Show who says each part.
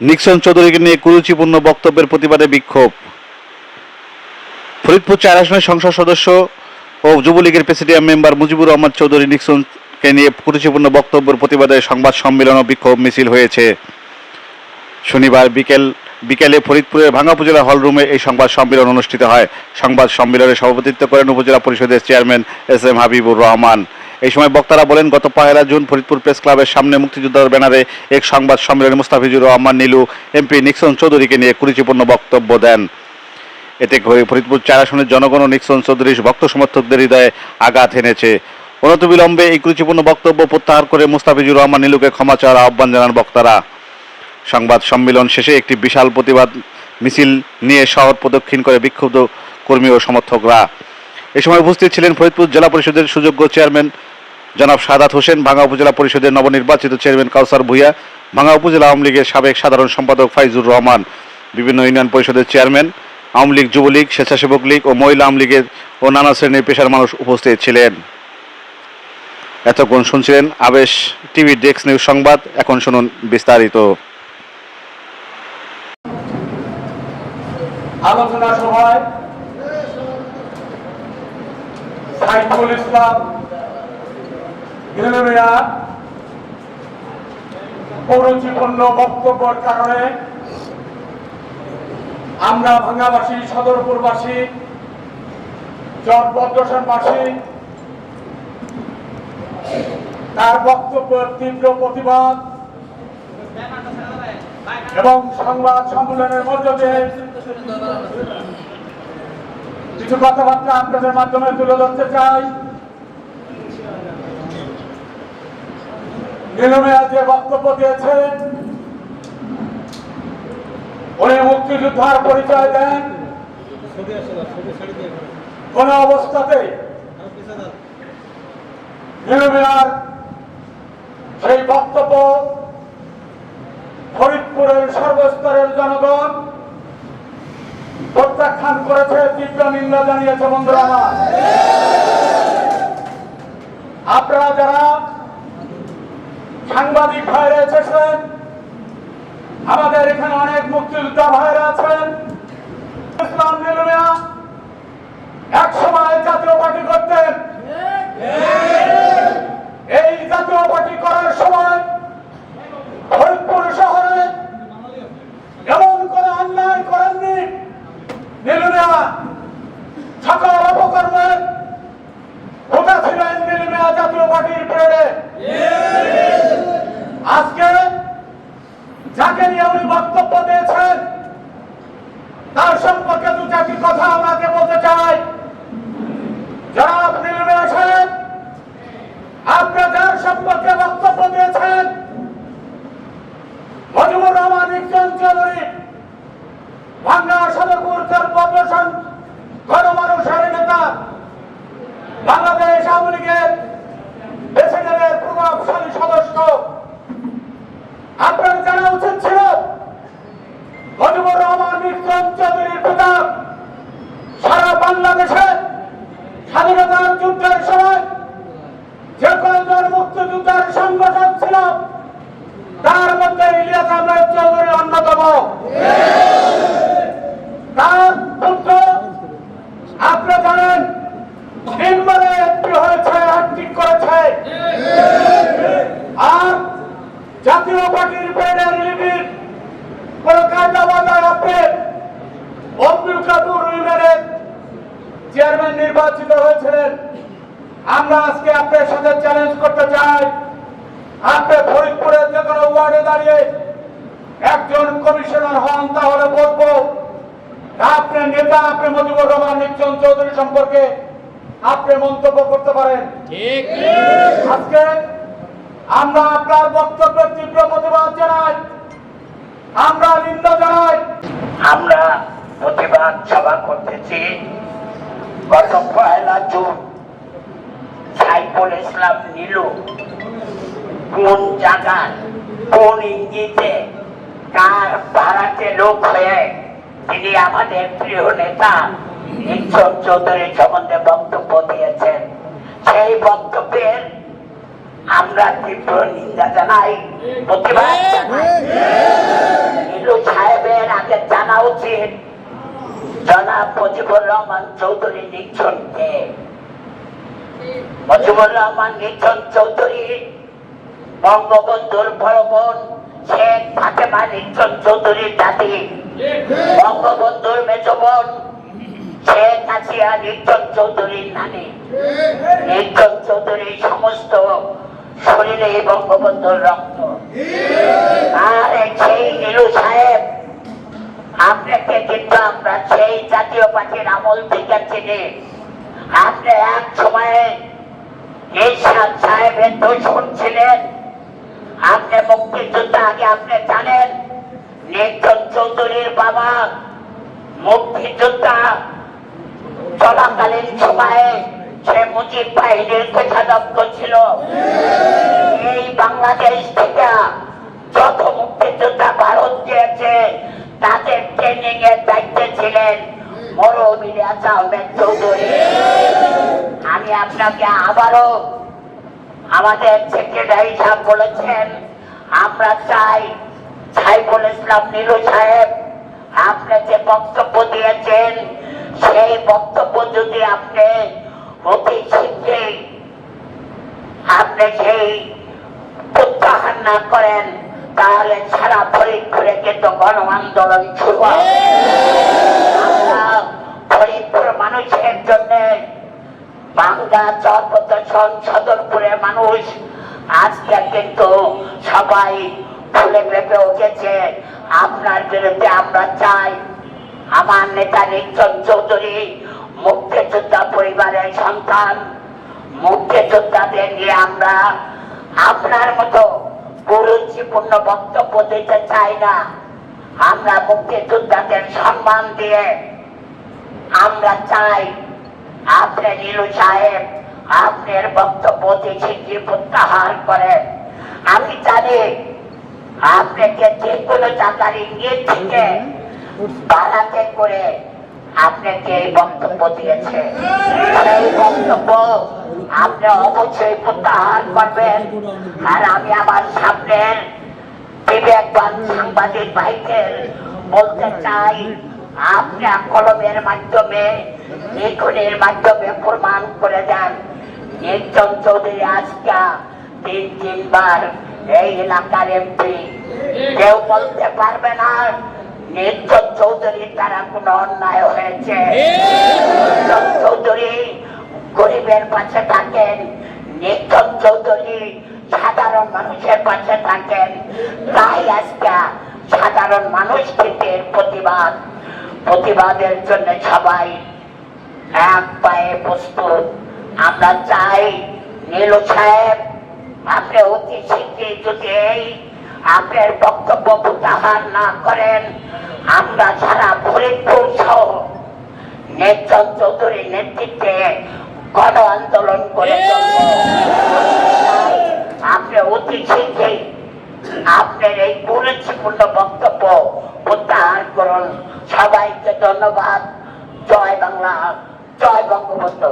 Speaker 1: Nixon চৌধুরীকে নিয়ে কুরুচিপূর্ণ বক্তব্যের প্রতিবাদে বিক্ষোভ। ফরিদপুর চার আসনের সংসদ সদস্য ও যুবলীগের প্রেসিডিয়াম মেম্বার মুজিবুর রহমান চৌধুরী নিক্সনকে নিয়ে কুরুচিপূর্ণ বক্তব্যের প্রতিবাদে সংবাদ সম্মেলন ও বিক্ষোভ মিছিল হয়েছে। শনিবার বিকেল, বিকেলে ফরিদপুরের ভাঙ্গা উপজেলা হলরুমে এই সংবাদ সম্মেলন অনুষ্ঠিত হয়। সংবাদ সম্মেলনে সভাপতিত্ব করেন উপজেলা পরিষদের chairman S M Habibur Rahman. এই সময় বক্তারা বলেন, গত পহেলা জুন ফরিদপুর প্রেস ক্লাবের সামনে মুক্তিযোদ্ধার ব্যানারে এক সংবাদ সম্মেলনে মুস্তাফিজুর রহমান, নীলু এমপি নিক্সন চৌধুরীকে নিয়ে কুরুচিপূর্ণ বক্তব্য দেন। এতে ফরিদপুর চার আসনের জনগণ ও নিক্সন চৌধুরীর ভক্ত সমর্থকদের হৃদয়ে আঘাত এনেছে। অনতিবিলম্বে এই কুরুচিপূর্ণ বক্তব্য প্রত্যাহার করে মুস্তাফিজুর রহমান, নীলুকে ক্ষমা চাওয়ার আহ্বান জানান বক্তারা। সংবাদ সম্মেলন শেষে একটি বিশাল প্রতিবাদ মিছিল নিয়ে শহর প্রদক্ষিণ করে বিক্ষুব্ধ কর্মী ও সমর্থকরা। এ সময় উপস্থিত ছিলেন ফরিদপুর জেলা পরিষদের সুযোগ্য চেয়ারম্যান জনাব সাদাত হোসেন, ভাঙ্গা উপজেলা পরিষদের নবনির্বাচিত চেয়ারম্যান কাউসার ভুইয়া, ভাঙ্গা উপজেলা আওয়ামী লীগের সাবেক সাধারণ সম্পাদক ফাইজুর রহমান, বিভিন্ন ইউনিয়ন পরিষদের চেয়ারম্যান, আওয়ামী লীগ যুবলীগ, স্বেচ্ছাসেবক লীগ ও মহিলা আওয়ামী লীগের ও নানা শ্রেণির পেশার মানুষ উপস্থিত ছিলেন। এতক্ষণ শুনছিলেন আবেশ টিভি ডেস্ক নিউজ সংবাদ, এখন শুনুন বিস্তারিত।
Speaker 2: আলোচনা সভায় সাইফুল ইসলাম হিরোমিয়া পৌরচিপূর্ণ বক্তব্যের কারণে আমরা ভাঙ্গাবাসী, সদরপুরবাসী জটবদ্রসনবাসী তার বক্তব্যের তীব্র প্রতিবাদ এবং সংবাদ সম্মেলনের মধ্য দিয়ে কিছু কথাবার্তা আপনাদের মাধ্যমে তুলে ধরতে চাই। নীলমিয়া যে বক্তব্য দিয়েছেন, উনি মুক্তিযোদ্ধার পরিচয় দেন। কোন অবস্থাতে সেই বক্তব্য ফরিদপুরের সর্বস্তরের জনগণ প্রত্যাখ্যান করেছে তীব্র নিন্দা জানিয়েছে বন্ধুরা আপনারা যারা সাংবাদিক ভাইরা এসেছেন, আমাদের এখানে অনেক মুক্তিযোদ্ধা ভাইরা আছেন। ইসলাম এক সময় জাতীয় পার্টি করতেন এই জাতীয় পার্টি করার সময় ফরিদপুর শহরে এমন কোন অন্যায় করেননি নীলমিয়া সকল অপকর্মে ওটা ছিলেন নীলমিয়া জাতীয় পার্টির প্রেরণে আজকে যাকে নিয়ে উনি বক্তব্য দিয়েছেন তার সম্পর্কে দু চারটি কথা আমাকে বলতে চাই জনাব নীলমিয়া সাহেব আপনি যার সম্পর্কে বক্তব্য দিয়েছেন মজিবুর রহমান ইকজন চৌধুরী ভাঙ্গা সদরপুর কর্পোরেশন গণমানুষের নেতা বাংলাদেশ আওয়ামী লীগের প্রেসিডেন্টের প্রভাবশালী সদস্য আপনার জানা উচিত ছিল মজিবুর রহমান ইকজন চৌধুরীর পিতা সারা বাংলাদেশে স্বাধীনতার যুদ্ধের সময় যে কয়েকজন মুক্তিযুদ্ধের সংগঠন ছিল। তার মধ্যে ইলিয়াস আহমেদ চৌধুরী অন্যতম। তার পুত্র আপনি জানেন তিনবারে এমপি হয়েছে হ্যাট্রিক করেছে আর জাতীয় পার্টির ব্যানার রিলিফের কলকাতা বাজার আপনি অম্বিকাপুর ইউনিয়নের চেয়ারম্যান নির্বাচিত হয়েছিলেন আমরা আজকে আপনার সাথে চ্যালেঞ্জ করতে চাই আপনি ফরিদপুরের যে কোনো ওয়ার্ডে দাঁড়িয়ে একজন কমিশনার হন তাহলে বলব আপনি নেতা আপনি মুজিবুর রহমান নিকজন চৌধুরী সম্পর্কে আপনি মন্তব্য করতে পারেন। আজকে আমরা আপনার বক্তব্যের তীব্র প্রতিবাদ জানাই। আমরা নিন্দা জানাই।
Speaker 3: আমরা প্রতিবাদ সভা করতেছি গত পয়লা জুন সাইফুল ইসলাম নীলু কোন জায়গায় কোন ইঙ্গিতে কার ভাড়াতে লোক হয়ে তিনি আমাদের প্রিয় নেতা ঈশ্বর চৌধুরী সম্বন্ধে বক্তব্য দিয়েছেন। সেই বক্তব্যের আমরা তীব্র নিন্দা জানাই প্রতিবাদ জানাই। নীলু সাহেবের আগে জানা উচিত জনাব মুজিবুর রহমান চৌধুরী নিচ্ছনকে মুজিবুর রহমান নিচ্ছন চৌধুরী বঙ্গবন্ধুর বড় শেখ ফাতেমা নিচ্ছন চৌধুরীর দাদি বঙ্গবন্ধুর মেজ শেখ হাসিয়া নির্জন চৌধুরীর নানি নির্জন চৌধুরীর সমস্ত শরীরে বঙ্গবন্ধুর রক্ত। আর সেই নীলু সাহেব, আপনাকে কিন্তু আমরা সেই জাতীয় পার্টির আমল থেকে চিনি। আপনি এক সময়ে এরশাদ সাহেবের দোষণ ছিলেন আপনি মুক্তিযোদ্ধা আগে আপনি জানেন? নির্জন চৌধুরীর বাবা মুক্তিযোদ্ধা চলাকালীন সময়ে সে মুজিব বাহিনীর কোষাধ্যক্ষ ছিল। এই বাংলাদেশ থেকে যত মুক্তিযোদ্ধা ভারত দিয়েছে তাদের ট্রেনিং এর দায়িত্বে ছিলেন মরমিলিয়াস আহমেদ চৌধুরী। আমি আপনাকে আবারও আমাদের সেক্রেটারি সাহেব বলেছেন, আমরা চাই সাইফুল ইসলাম নীলু সাহেব আপনি যে বক্তব্য দিয়েছেন, সেই বক্তব্য যদি আপনি অতি শীঘ্রই আপনি সেই প্রত্যাহার না করেন, তাহলে সারা ফরিদপুরে কিন্তু গণ আন্দোলন শুরু হবে। ফরিদপুর মানুষের জন্য বাংলা সদরপুরের মানুষ আজকে কিন্তু সবাই ফুলে পেঁপে উঠেছে। আপনার বিরুদ্ধে আমরা চাই। আমার নেতা নির্জন চৌধুরী, মুক্তিযোদ্ধা পরিবারের সন্তান, মুক্তিযোদ্ধাদের নিয়ে আমরা আপনার মতো গুরুত্বপূর্ণ বক্তব্য দিতে চাই না। আমরা মুক্তিযোদ্ধাদের সম্মান দিয়ে আমরা চাই আপনি নীলু সাহেব, আপনার বক্তব্য শীঘ্রই প্রত্যাহার করেন। আমি জানি আপনাকে যে কোনো টাকার ইঙ্গিত থেকে বাড়াতে করে আপনাকে এই বক্তব্য দিয়েছে। সেই বক্তব্য আপনি অবশ্যই প্রত্যাহার করবেন। আর আমি আমার সামনের বিবেকবান সাংবাদিক ভাইদের বলতে চাই আপনার কলমের মাধ্যমে, লিখনের মাধ্যমে প্রমাণ করে দেন। নির্জন চৌধুরী আজকা তিন, তিনবার এই এলাকার এমপি কেউ বলতে পারবে না, নির্জন চৌধুরীর দ্বারা কোনো অন্যায় হয়েছে। নির্জন চৌধুরী গরিবের পাশে থাকেন, নির্জন চৌধুরী সাধারণ মানুষের পাশে থাকেন। তাই আজকে সাধারণ মানুষ কিন্তু প্রতিবাদ প্রতিবাদের জন্য সবাই এক পায়ে প্রস্তুত। আমরা চাই নীলু সাহেব, আপনি অতি শীঘ্রই যদি এই আপনার বক্তব্য প্রত্যাহার না করেন, আমরা সারা ফরিদপুর সহ নির্জন চৌধুরীর নেতৃত্বে গণ আন্দোলন করে আপনি অতি শীঘ্রই আপনার এই গুরুত্বপূর্ণ বক্তব্য প্রত্যাহার করুন। সবাইকে ধন্যবাদ। জয় বাংলা জয় বঙ্গবন্ধু।